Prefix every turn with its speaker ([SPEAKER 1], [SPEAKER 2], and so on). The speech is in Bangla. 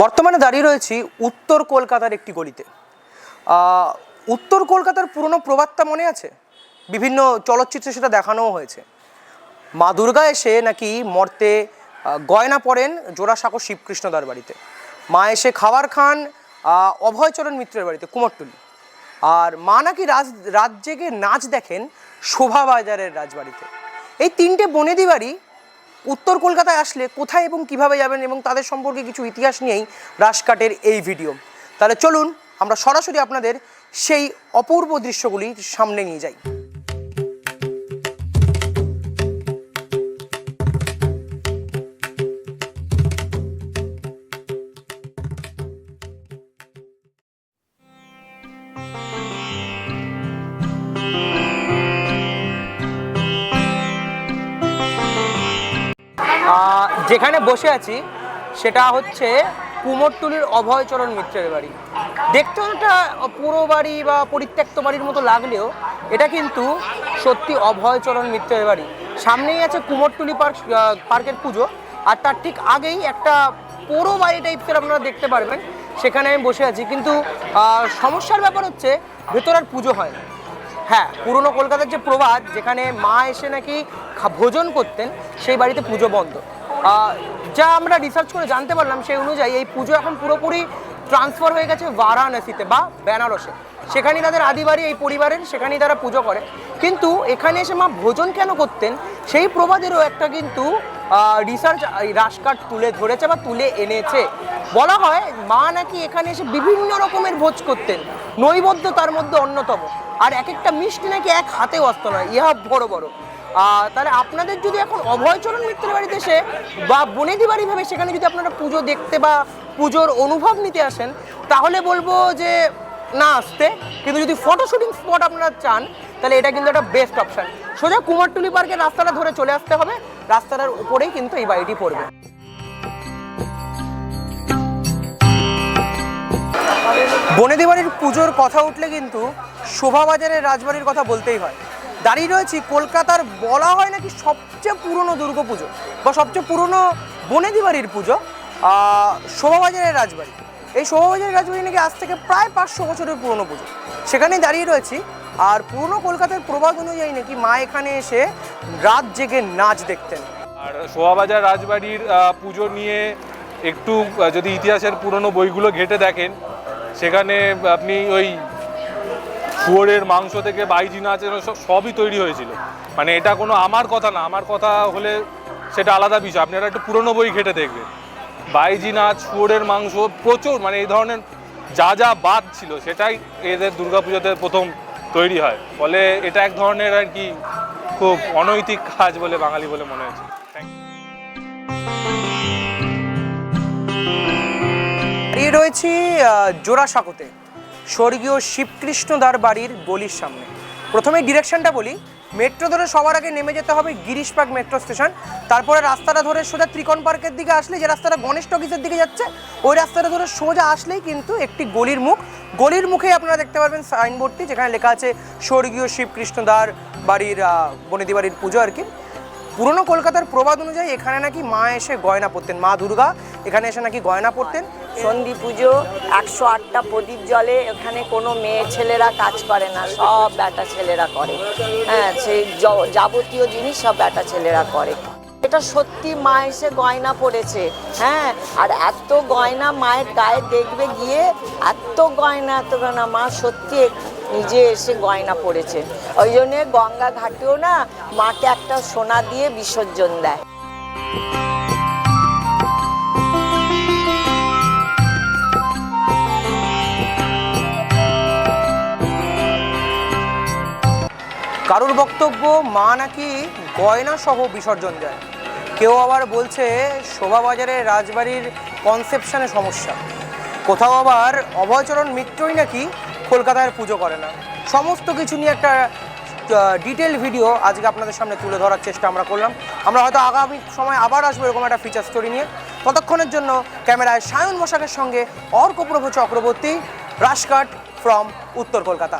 [SPEAKER 1] বর্তমানে দাঁড়িয়ে রয়েছি উত্তর কলকাতার একটি গলিতে। উত্তর কলকাতার পুরনো প্রবাদটা মনে আছে? বিভিন্ন চলচ্চিত্রে সেটা দেখানোও হয়েছে। মা দুর্গা এসে নাকি মর্তে গয়না পরেন জোড়াসাঁকো শিবকৃষ্ণদার বাড়িতে। মা এসে খাবার খান অভয়চরণ মিত্রের বাড়িতে, কুমোরটুলি। আর মা নাকি রাজ, রাত জেগে নাচ দেখেন শোভাবাজারের রাজবাড়িতে। এই তিনটে বনেদি বাড়ি উত্তর কলকাতায় আসলে কোথায় এবং কীভাবে যাবেন এবং তাদের সম্পর্কে কিছু ইতিহাস নিয়েই রাসকাটের এই ভিডিও। তাহলে চলুন আমরা সরাসরি আপনাদের সেই অপূর্ব দৃশ্যগুলি সামনে নিয়ে যাই। যেখানে বসে আছি, সেটা হচ্ছে কুমোরটুলির অভয়চরণ মিত্রের বাড়ি। দেখতে অনেকটা পুরো বাড়ি বা পরিত্যক্ত বাড়ির মতো লাগলেও এটা কিন্তু সত্যি অভয়চরণ মিত্রের বাড়ি। সামনেই আছে কুমোরটুলি পার্ক পার্কের পুজো, আর তার ঠিক আগেই একটা পুরো বাড়ি টাইপের আপনারা দেখতে পারবেন। সেখানে আমি বসে আছি। কিন্তু সমস্যার ব্যাপার হচ্ছে ভেতর আর পুজো হয় না। হ্যাঁ পুরনো কলকাতার যে প্রবাদ, যেখানে মা এসে নাকি ভোজন করতেন, সেই বাড়িতে পুজো বন্ধ। যা আমরা রিসার্চ করে জানতে পারলাম, সেই অনুযায়ী এই পুজো এখন পুরোপুরি ট্রান্সফার হয়ে গেছে বারাণসীতে বা বেনারসে। সেখানেই তাদের আদি বাড়ি, এই পরিবারের, সেখানেই তারা পুজো করে। কিন্তু এখানে এসে মা ভোজন কেন করতেন? সেই প্রবাদেরও একটা কিন্তু রিসার্চ রাসকাট তুলে ধরেছে বা তুলে এনেছে। বলা হয় মা নাকি এখানে এসে বিভিন্ন রকমের ভোজ করতেন। নৈবদ্য তার মধ্যে অন্যতম। আর এক একটা মিষ্টি নাকি এক হাতেও আসতো না। ইহা বড় বড়। তাহলে আপনাদের যদি এখন অভয়চরণ মিত্রের বাড়িতে এসে বা বনেদি বাড়ি ভেবে সেখানে যদি আপনারা পুজো দেখতে বা পুজোর অনুভব নিতে আসেন, তাহলে বলব যে না আসতে। কিন্তু যদি ফটো শুটিং স্পট আপনারা চান, তাহলে এটা কিন্তু একটা বেস্ট অপশান সোজা কুমারটুলি পার্কের রাস্তাটা ধরে চলে আসতে হবে। রাস্তাটার উপরেই কিন্তু এই বাড়িটি পড়বে। বনেদি বাড়ির পুজোর কথা উঠলে কিন্তু শোভাবাজারের রাজবাড়ির কথা বলতেই হয়। দাঁড়িয়ে রয়েছি, কলকাতার বলা হয় নাকি সবচেয়ে পুরনো দুর্গাপুজো বা সবচেয়ে পুরনো বনেদি বাড়ির পুজো শোভাবাজারের রাজবাড়ি। এই শোভাবাজারের রাজবাড়ি নাকি আজ থেকে প্রায় পাঁচশো বছরের পুরনো পুজো। সেখানেই দাঁড়িয়ে রয়েছি, আর পুরনো কলকাতার প্রবাদ অনুযায়ী নাকি মা এখানে এসে রাত জেগে নাচ দেখতেন।
[SPEAKER 2] আর শোভাবাজার রাজবাড়ির পুজো নিয়ে একটু যদি ইতিহাসের পুরনো বইগুলো ঘেটে দেখেন, সেখানে আপনি ওই শুয়োরের মাংস থেকে বাইজি নাচ সবই তৈরি হয়েছিল। মানে এটা কোনো আমার কথা না আমার কথা হলে সেটা আলাদা বিষয়। আপনারা একটু পুরনো বই ঘেটে দেখবেন। বাইজি নাচ শুয়োরের মাংস প্রচুর মানে এই ধরনের যা যা বাদ ছিল সেটাই এদের দুর্গাপুজোতে প্রথম তৈরি হয়। ফলে এটা এক ধরনের আর কি খুব অনৈতিক কাজ বলে বাঙালি বলে মনে হয়েছে
[SPEAKER 1] রয়েছি আহ, জোড়াসাঁকোতে। স্বর্গীয় শিবকৃষ্ণদার বাড়ির গলির সামনে। প্রথমে ডিরেকশনটা বলি মেট্রো ধরে সবার আগে নেমে যেতে হবে গিরিশ পার্ক মেট্রো স্টেশন। তারপরে রাস্তাটা ধরে সোজা ত্রিকোণ পার্কের দিকে আসলে যে রাস্তাটা গণেশ টকিজের দিকে যাচ্ছে ওই রাস্তাটা ধরে সোজা আসলেই কিন্তু একটি গলির মুখ। গলির মুখেই আপনারা দেখতে পারবেন সাইনবোর্ডটি যেখানে লেখা আছে স্বর্গীয় শিবকৃষ্ণদার বাড়ির আহ, বনেদি বাড়ির পুজো আর কি। পুরনো কলকাতার প্রবাদ অনুযায়ী এখানে নাকি মা এসে গয়না পরতেন মা দুর্গা। এখানে এসে নাকি গয়না পরতেন?
[SPEAKER 3] সন্ধি পুজো, একশো আটটা প্রদীপ জলে এখানে কোনো মেয়ে ছেলেরা কাজ করে না, সব ব্যাটা ছেলেরা করে। হ্যাঁ সেই যাবতীয় জিনিস সব ব্যাটা ছেলেরা করে। এটা সত্যি মা এসে গয়না পড়েছে হ্যাঁ আর এত গয়না মায়ের গায়ে দেখবে গিয়ে, এত গয়না এত গয়না, মা সত্যি নিজে এসে গয়না পড়েছে ওই জন্যে গঙ্গা ঘাটেও না, মাকে একটা সোনা দিয়ে বিসর্জন দেয়।
[SPEAKER 1] কারুর বক্তব্য, মা নাকি গয়না সহ বিসর্জন দেয়? কেউ আবার বলছে শোভাবাজারের রাজবাড়ির কনসেপশনে সমস্যা। কোথাও আবার অভয়চরণ মিত্রই নাকি কলকাতায় পুজো করে না। সমস্ত কিছু নিয়ে একটা ডিটেল ভিডিও আজকে আপনাদের সামনে তুলে ধরার চেষ্টা আমরা করলাম। আমরা হয়তো আগামী সময় আবার আসব এরকম একটা ফিচার স্টোরি নিয়ে। ততক্ষণের জন্য ক্যামেরায় সায়ন বসাকের সঙ্গে অর্কপ্রভ চক্রবর্তী রাশকাট ফ্রম উত্তর কলকাতা।